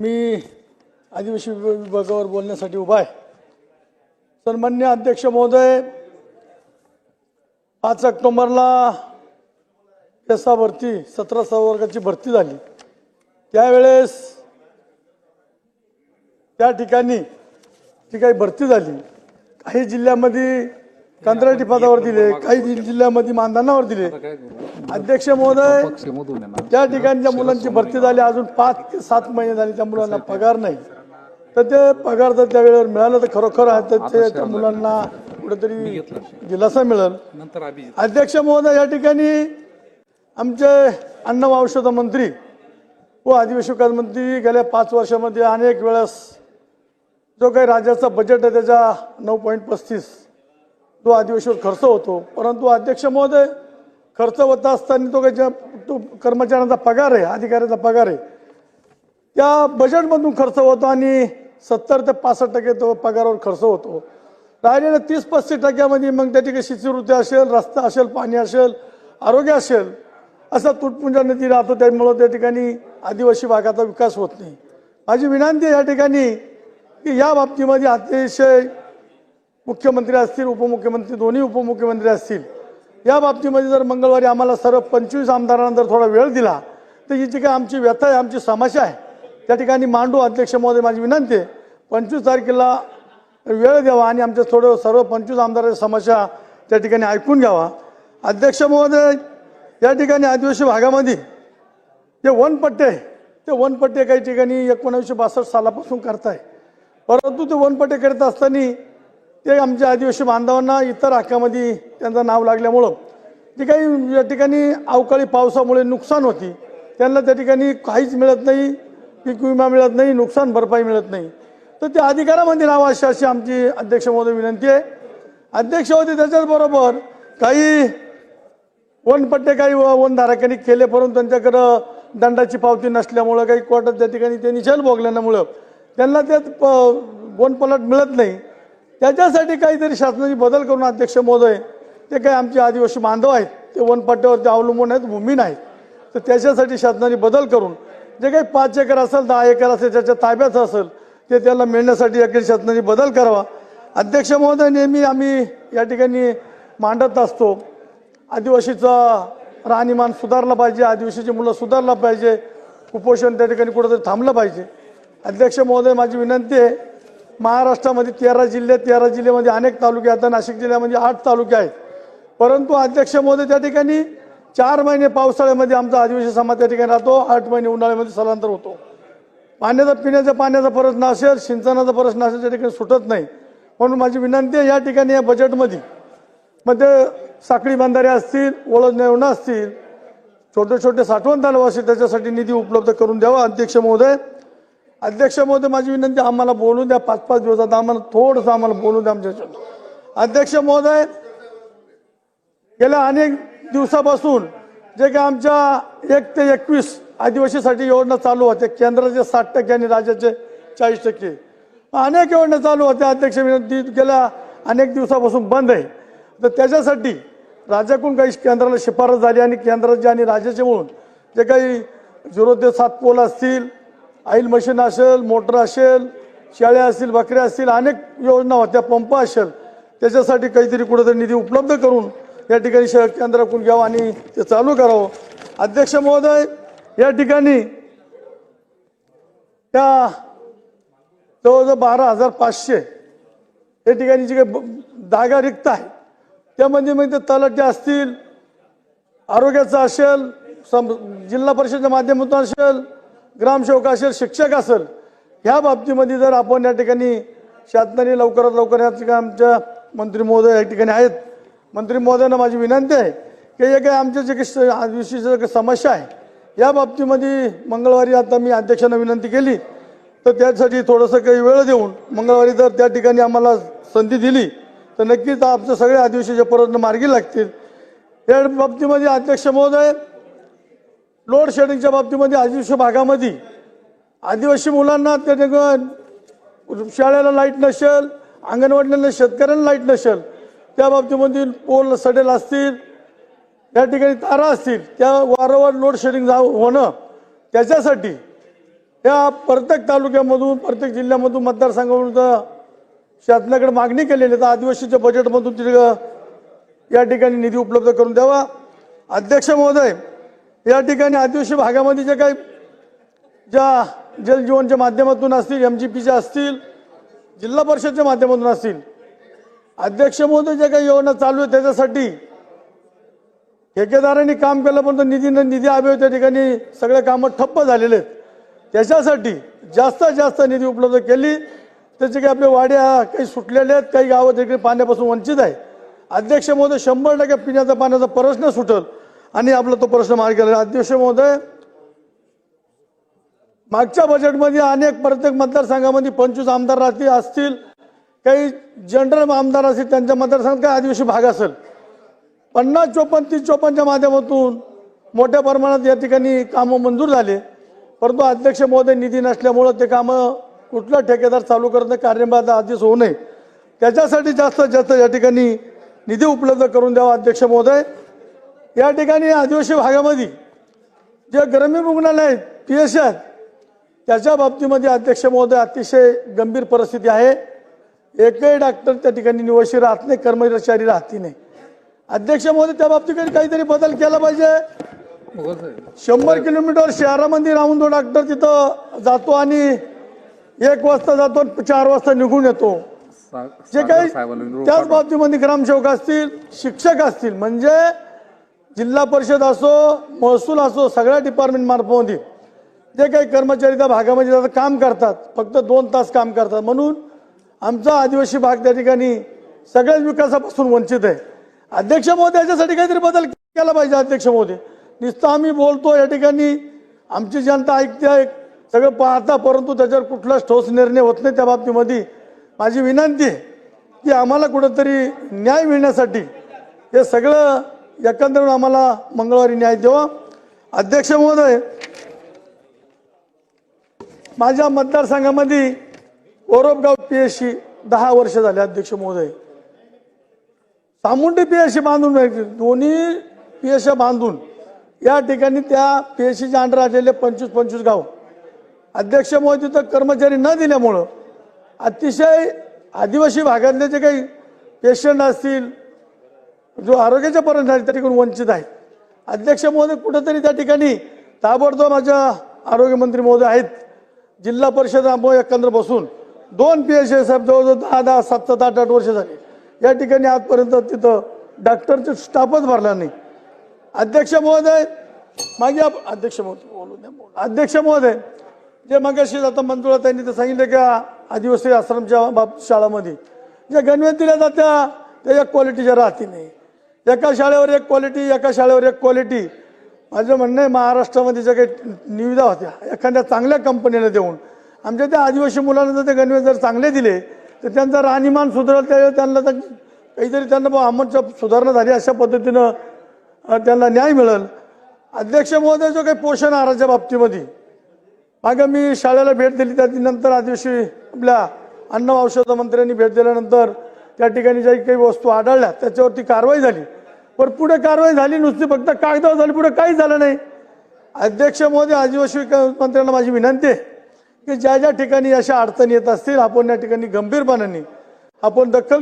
मी आदिवासी विभागावर बोलण्यासाठी उभा आहे. सन्मान्य अध्यक्ष महोदय पाच ऑक्टोबरला एसा भरती सतरा वर्गाची भरती झाली. त्यावेळेस त्या ठिकाणी जी काही भरती झाली काही जिल्ह्यामध्ये कंत्राटी पदावर दिले काही जि- जिल्ह्यामध्ये मानधनावर दिले. अध्यक्ष महोदय त्या ठिकाणी ज्या मुलांची भरती झाली अजून पाच ते सात महिने झाले त्या मुलांना पगार नाही. तर ते पगार जर त्या वेळेवर मिळालं तर खरोखर आहे तर ते त्या मुलांना कुठेतरी दिलासा मिळेल. नंतर अभिजित अध्यक्ष महोदय या ठिकाणी आमचे अन्न व औषध मंत्री व आदिवासी विकास मंत्री गेल्या पाच वर्षामध्ये अनेक वेळेस जो काही राज्याचा बजेट आहे त्याच्या नऊ पॉईंट पस्तीस तो आदिवासीवर खर्च होतो. परंतु अध्यक्ष महोदय खर्च होत असताना तो काही ज्या तो कर्मचाऱ्यांचा पगार आहे अधिकाऱ्याचा पगार आहे. त्या बजेटमधून खर्च होतो आणि सत्तर ते पासष्ट टक्के तो पगारावर खर्च होतो. राहिलेल्या तीस पस्तीस टक्क्यामध्ये मग त्या ठिकाणी शिष्यवृत्ती असेल रस्ता असेल पाणी असेल आरोग्य असेल असा तुटपुंजा नदी राहतो. त्यामुळं त्या ठिकाणी आदिवासी भागाचा विकास होत नाही. माझी विनंती या ठिकाणी की या बाबतीमध्ये अतिशय मुख्यमंत्री असतील उपमुख्यमंत्री दोन्ही उपमुख्यमंत्री असतील या बाबतीमध्ये जर मंगळवारी आम्हाला सर्व पंचवीस आमदारांना जर थोडा वेळ दिला तर ही जी काही आमची व्यथा आहे आमची समस्या आहे त्या ठिकाणी मांडू अध्यक्ष महोदय माझी विनंती आहे. पंचवीस तारखेला वेळ द्यावा आणि आमच्या थोडं सर्व पंचवीस आमदारांच्या समस्या त्या ठिकाणी ऐकून घ्यावा. अध्यक्ष महोदय या ठिकाणी आदिवासी भागामध्ये जे वनपट्टे आहे ते वनपट्टे काही ठिकाणी एकोणावीसशे बासष्ट सालापासून करताय. परंतु ते वनपट्टे करत असताना ते आमच्या आदिवासी बांधवांना इतर हक्कामध्ये त्यांचं नाव लागल्यामुळं जे काही या ठिकाणी अवकाळी पावसामुळे नुकसान होती त्यांना त्या ठिकाणी काहीच मिळत नाही पीक विमा मिळत नाही नुकसान भरपाई मिळत नाही. तर त्या अधिकारामध्ये नाव अशी अशी आमची अध्यक्ष महोदय विनंती आहे. अध्यक्ष होते त्याच्याचबरोबर काही वनपट्टे काही व- वनधारकांनी केले परंतु त्यांच्याकडं दंडाची पावती नसल्यामुळं काही कोर्टात त्या ठिकाणी त्यांनी जेल भोगल्यामुळं त्यांना त्यात प- वनपलट मिळत नाही. त्याच्यासाठी काहीतरी शासनाची बदल करून अध्यक्ष महोदय ते काही आमचे आदिवासी बांधव आहेत ते वनपट्ट्यावरती अवलंबून आहेत भूमी नाही. तर त्याच्यासाठी शासनाने बदल करून जे काही पाच एकर असेल दहा एकर असेल त्याच्या ताब्याचं असेल ते त्याला मिळण्यासाठी या शासनाने बदल करावा. अध्यक्ष महोदय नेहमी आम्ही या ठिकाणी मांडत असतो आदिवासीचा राहणीमान सुधारला पाहिजे आदिवासीची मुलं सुधारला पाहिजे कुपोषण त्या ठिकाणी कुठंतरी थांबलं पाहिजे. अध्यक्ष महोदय माझी विनंती आहे महाराष्ट्रामध्ये तेरा जिल्हे तेरा जिल्ह्यामध्ये अनेक तालुके आहेत. नाशिक जिल्ह्यामध्ये म्हणजे आठ तालुके आहेत. परंतु अध्यक्ष महोदय त्या ठिकाणी चार महिने पावसाळ्यामध्ये आमचा आदिवासी समाज त्या ठिकाणी राहतो. आठ महिने उन्हाळ्यामध्ये स्थलांतर होतो. पाण्याचा पिण्याचा पाण्याचा प्रश्न असेल सिंचनाचा प्रश्न असेल त्या ठिकाणी सुटत नाही. म्हणून माझी विनंती आहे या ठिकाणी या बजेटमध्ये मध्ये साखळी बांधारे असतील ओळख नेवणं असतील छोटे छोटे साठवण तलाव असतील त्याच्यासाठी निधी उपलब्ध करून द्यावा. अध्यक्ष महोदय अध्यक्ष महोदय माझी विनंती आम्हाला बोलू द्या पाच पाच दिवसात आम्हाला थोडंसं आम्हाला बोलू द्या आमच्या अध्यक्ष महोदय गेल्या अनेक दिवसापासून जे काही आमच्या एक ते एकवीस आदिवासीसाठी योजना चालू होते केंद्राचे साठ टक्के आणि राज्याचे चाळीस टक्के. अनेक योजना चालू होत्या अध्यक्ष विनंती गेल्या अनेक दिवसापासून बंद आहे. तर त्याच्यासाठी राज्याकडून काही केंद्राला शिफारस झाली आणि केंद्राचे आणि राज्याचे म्हणून जे काही झिरो ते सात पोल असतील ऑइल मशीन असेल मोटर असेल शेळ्या असतील बकऱ्या असतील अनेक योजना होत्या पंप असेल. त्याच्यासाठी काहीतरी कुठेतरी निधी उपलब्ध करून या ठिकाणी शहर केंद्राकडून घ्यावं आणि ते चालू करावं. अध्यक्ष महोदय या ठिकाणी त्या जवळजवळ बारा हजार पाचशे या ठिकाणी जी काही जागा रिक्त आहे त्यामध्ये मग ते तलाटे असतील आरोग्याचं असेल सम जिल्हा परिषदेच्या माध्यमातून असेल ग्रामसेवक असेल शिक्षक असेल ह्या बाबतीमध्ये जर आपण या ठिकाणी शासनाने लवकरात लवकर या ठिकाणी आमच्या मंत्री महोदय या ठिकाणी आहेत. मंत्री महोदयांना माझी विनंती आहे की हे काही आमच्या जे काही आदिवासीचं काही समस्या आहे या बाबतीमध्ये मंगळवारी आता मी अध्यक्षांना विनंती केली. तर त्यासाठी थोडंसं काही वेळ देऊन मंगळवारी जर त्या ठिकाणी आम्हाला संधी दिली तर नक्कीच आमचे सगळे आदिवासीचे प्रयत्न मार्गी लागतील. या बाबतीमध्ये अध्यक्ष महोदय लोड शेडिंगच्या बाबतीमध्ये आदिवासी भागामध्ये. आदिवासी मुलांना त्या ठिकाण शाळेला लाइट नसेल अंगणवाडीला शेतकऱ्यांना लाइट नसेल त्या बाबतीमध्ये पोल सडेल असतील त्या ठिकाणी तारा असतील त्या वारंवार लोड शेडिंग जा होणं त्याच्यासाठी त्या प्रत्येक तालुक्यामधून प्रत्येक जिल्ह्यामधून मतदारसंघामधून शासनाकडे मागणी केलेली तर आदिवासीच्या बजेटमधून तिथं या ठिकाणी निधी उपलब्ध करून द्यावा. अध्यक्ष महोदय या ठिकाणी आदिवासी भागामध्ये जे काही ज्या जलजीवनच्या माध्यमातून असतील एम जी पीच्या असतील जिल्हा परिषदच्या माध्यमातून असतील अध्यक्ष महोदय जे काही योजना चालू आहे त्याच्यासाठी ठेकेदारांनी काम केलं पण निधी निधी अभाव त्या ठिकाणी सगळे कामं ठप्प झालेले आहेत. त्याच्यासाठी जास्तीत जास्त निधी उपलब्ध केली. त्याचे काही आपल्या वाड्या काही सुटलेल्या आहेत काही गावं तिकडे पाण्यापासून वंचित आहे अध्यक्ष महोदय शंभर टक्के पिण्याचा पाण्याचा प्रश्न सुटल. आणि आपला तो प्रश्न मार्ग केला अध्यक्ष महोदय मागच्या बजेटमध्ये अनेक प्रत्येक मतदारसंघामध्ये पंचवीस आमदार राहतील असतील. काही जनरल आमदार असतील त्यांच्या मतदारसंघात काही आदिवासी भाग असेल. पन्नास चोपन्न तीस चोपन्नच्या माध्यमातून मोठ्या प्रमाणात या ठिकाणी कामं मंजूर झाले. परंतु अध्यक्ष महोदय निधी नसल्यामुळं ते कामं कुठला ठेकेदार चालू करत नाही कार्यभाग आधीच होऊ नये. त्याच्यासाठी जास्तीत जास्त या ठिकाणी निधी उपलब्ध करून द्यावा अध्यक्ष महोदय. या ठिकाणी आदिवासी भागामध्ये जे ग्रामीण रुग्णालय आहेत पी एस आहेत त्याच्या बाबतीमध्ये अध्यक्ष महोदय अतिशय गंभीर परिस्थिती आहे. एकही डॉक्टर त्या ठिकाणी निवशी राहत नाही कर्मचारी राहती नाही. अध्यक्ष महोदय त्या बाबतीत काहीतरी बदल केला पाहिजे? शंभर किलोमीटर शहरामध्ये राहून तो डॉक्टर तिथं जातो आणि एक वाजता जातो चार वाजता निघून येतो. जे काही त्याच बाबतीमध्ये ग्रामसेवक असतील शिक्षक असतील म्हणजे जिल्हा परिषद असो महसूल असो सगळ्या डिपार्टमेंट मार्फत जे काही कर्मचारी त्या भागामध्ये जातात काम करतात. फक्त दोन तास काम करतात. म्हणून आमचा आदिवासी भाग त्या ठिकाणी सगळ्याच विकासापासून वंचित आहे. अध्यक्ष महोदय याच्यासाठी काहीतरी बदल केला पाहिजे अध्यक्ष महोदय. नुसतं आम्ही बोलतो या ठिकाणी आमची जनता ऐकते सगळं पाहता परंतु त्याच्यावर कुठलाच ठोस निर्णय होत नाही. त्या बाबतीमध्ये माझी विनंती आहे की आम्हाला कुठंतरी न्याय मिळण्यासाठी हे सगळं एकंदरीत आम्हाला मंगळवारी न्याय द्यावा अध्यक्ष महोदय माझ्या मतदारसंघामध्ये ओरोपगाव पी एस सी दहा वर्ष झाले अध्यक्ष महोदय. सामुंडी पी एस सी बांधून दोन्ही पी एस बांधून. या ठिकाणी त्या पी एस सीच्या अंडर आलेले पंचवीस पंचवीस गाव. अध्यक्ष महोदय तिथं कर्मचारी न दिल्यामुळं अतिशय आदिवासी भागातले जे काही पेशंट असतील जो आरोग्याच्या पर्यंत आहे त्या ठिकाणी वंचित आहे. अध्यक्ष महोदय कुठंतरी त्या ठिकाणी ताबडतोब माझ्या आरोग्यमंत्री महोदय आहेत. जिल्हा परिषद आंबो एकंदर बसून. दोन पी एच साहेब जवळजवळ दहा दहा सात सात आठ आठ वर्ष झाली. या ठिकाणी आजपर्यंत तिथं डॉक्टरचे स्टाफच भरला नाही. अध्यक्ष महोदय मागे आप- अध्यक्ष महोदय बोलू द्या अध्यक्ष महोदय जे मगाशी आता मंजुळा त्यांनी तर सांगितलं का आदिवासी आश्रमच्या बाब शाळामध्ये. ज्या गणवेत दिल्या जात्या त्या क्वालिटीच्या राहती नाही. एका शाळेवर एक क्वालिटी एका शाळेवर एक क्वालिटी माझं म्हणणं आहे महाराष्ट्रामध्ये ज्या काही निविदा होत्या एखाद्या चांगल्या कंपनीला देऊन आमच्या त्या आदिवासी मुलांना जर ते गणवेश जर चांगले दिले तर त्यांचा राहणीमान सुधारल त्या त्यांना तर काहीतरी त्यांना बा आमच्या सुधारणा झाली अशा पद्धतीनं त्यांना न्याय मिळेल. अध्यक्ष महोदय जो काही पोषण आहाराच्या बाबतीमध्ये मागं मी शाळेला भेट दिली त्यानंतर आदिवासी आपल्या अन्न औषध मंत्र्यांनी भेट दिल्यानंतर त्या ठिकाणी ज्या काही वस्तू आढळल्या त्याच्यावरती कारवाई झाली. पण पुढे कारवाई झाली नुसती फक्त कागदावर झाली पुढे काही झालं नाही. अध्यक्ष मोदी आदिवासी मंत्र्यांना माझी विनंती आहे की ज्या ज्या ठिकाणी अशा अडचणी येत असतील आपण या ठिकाणी गंभीरपणाने आपण दखल